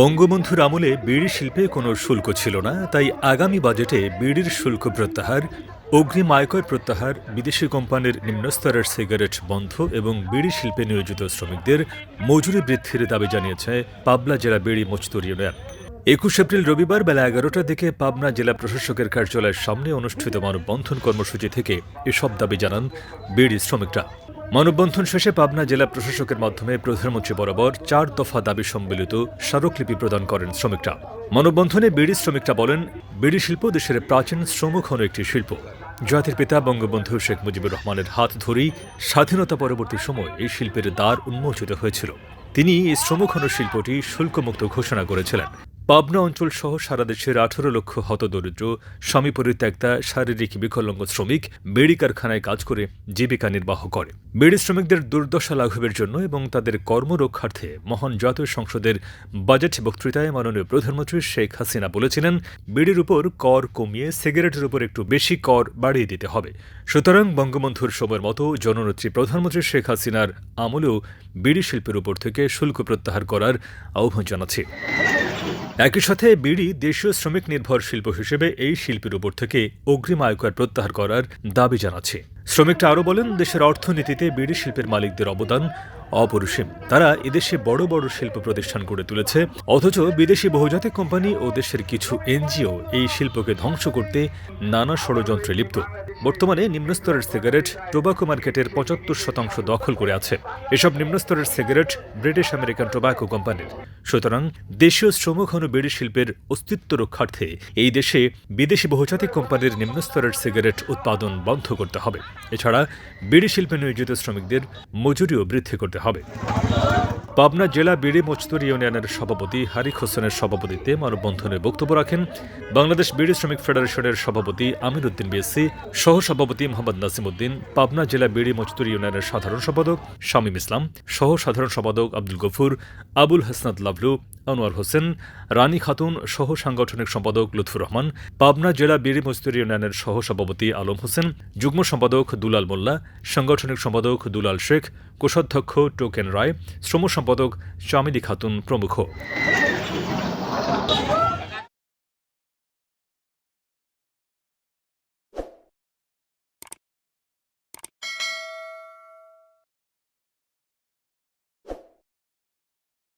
বঙ্গবন্ধুর আমলে বিড়ি শিল্পে কোনো শুল্ক ছিল না, তাই আগামী বাজেটে বিড়ির শুল্ক প্রত্যাহার, অগ্রিম আয়কর প্রত্যাহার, বিদেশি কোম্পানির নিম্নস্তরের সিগারেট বন্ধ এবং বিড়ি শিল্পে নিয়োজিত শ্রমিকদের মজুরি বৃদ্ধির দাবি জানিয়েছে পাবনা জেলা বিড়ি মজদুর ইউনিয়ন। একুশ এপ্রিল রবিবার বেলা এগারোটার দিকে পাবনা জেলা প্রশাসকের কার্যালয়ের সামনে অনুষ্ঠিত মানববন্ধন কর্মসূচি থেকে এসব দাবি জানান বিড়ি শ্রমিকরা। মানববন্ধন শেষে পাবনা জেলা প্রশাসকের মাধ্যমে প্রধানমন্ত্রী বরাবর চার দফা দাবি সম্মিলিত স্মারকলিপি প্রদান করেন শ্রমিকরা। মানববন্ধনে বিড়ি শ্রমিকরা বলেন, বিড়ি শিল্প দেশের প্রাচীন শ্রমঘন একটি শিল্প। জাতির পিতা বঙ্গবন্ধু শেখ মুজিবুর রহমানের হাত ধরেই স্বাধীনতা পরবর্তী সময় এই শিল্পের দ্বার উন্মোচিত হয়েছিল। তিনি এই শ্রমঘন শিল্পটি শুল্কমুক্ত ঘোষণা করেছিলেন। পাবনা অঞ্চল সহ সারা দেশের আঠারো লক্ষ হতদরিদ্র স্বামী শারীরিক বিকলাঙ্গ শ্রমিক, বেড়ি কারখানায় কাজ করে জীবিকা নির্বাহ করে। বেড়ি শ্রমিকদের দুর্দশা লাঘবের জন্য এবং তাদের কর্মরক্ষার্থে মহান জাতীয় সংসদের বাজেট বক্তৃতায় মাননীয় প্রধানমন্ত্রী শেখ হাসিনা বলেছিলেন, বিড়ির উপর কর কমিয়ে সিগারেটের উপর একটু বেশি কর বাড়িয়ে দিতে হবে। সুতরাং বঙ্গবন্ধুর সময়ের মতো জননেত্রী প্রধানমন্ত্রী শেখ হাসিনার আমলেও বিড়ি শিল্পের উপর থেকে শুল্ক প্রত্যাহার করার আহ্বান জানাচ্ছি। একই সাথে বিড়ি দেশীয় শ্রমিক নির্ভর শিল্প হিসেবে এই শিল্পের উপর থেকে অগ্রিম আয়কর প্রত্যাহার করার দাবি জানাচ্ছে। শ্রমিকটা আরও বলেন, দেশের অর্থনীতিতে বিড়ি শিল্পের মালিকদের অবদান অপরিসীম। তারা এদেশে বড় বড় শিল্প প্রতিষ্ঠান গড়ে তুলেছে, অথচ বিদেশি বহুজাতিক কোম্পানি ও দেশের কিছু এনজিও এই শিল্পকে ধ্বংস করতে নানা ষড়যন্ত্রে লিপ্ত। বর্তমানে নিম্নস্তরের সিগারেট টোবাকো মার্কেটের পঁচাত্তর শতাংশ দখল করে আছে। এসব নিম্নস্তরের সিগারেট ব্রিটিশ আমেরিকান টোবাকো কোম্পানির। সুতরাং দেশীয় শ্রমঘন বিড়ি শিল্পের অস্তিত্ব রক্ষার্থে এই দেশে বিদেশি বহুজাতিক কোম্পানির নিম্নস্তরের সিগারেট উৎপাদন বন্ধ করতে হবে। এছাড়া বিড়ি শিল্পে নিয়োজিত শ্রমিকদের মজুরিও বৃদ্ধি করতে হবে। পাবনা জেলা বিড়ি মজদুর ইউনিয়নের সভাপতি হারিক হোসেনের সভাপতিত্বে মানববন্ধনে বক্তব্য রাখেন বাংলাদেশ বিড়ি শ্রমিক ফেডারেশনের সভাপতি আমির উদ্দিন বিএসসি সহ সভাপতি মোহাম্মদ নাসিম উদ্দিন পাবনা জেলা বিড়ি মজদুর ইউনিয়নের সাধারণ সম্পাদক শামীম ইসলাম সহ সাধারণ সম্পাদক আব্দুল গফুর, আবুল হাসনাত লাভলু, আনোয়ার হোসেন, রানী খাতুন সহ সাংগঠনিক সম্পাদক লুৎফুর রহমান, পাবনা জেলা বিড়ি মজদুর ইউনিয়নের সহ সভাপতি আলম হোসেন, যুগ্ম সম্পাদক দুলাল মোল্লা, সাংগঠনিক সম্পাদক দুলাল শেখ, কোষাধ্যক্ষ টোকেন রায়, শ্রম সম্পাদক চামেলি খাতুন প্রমুখ।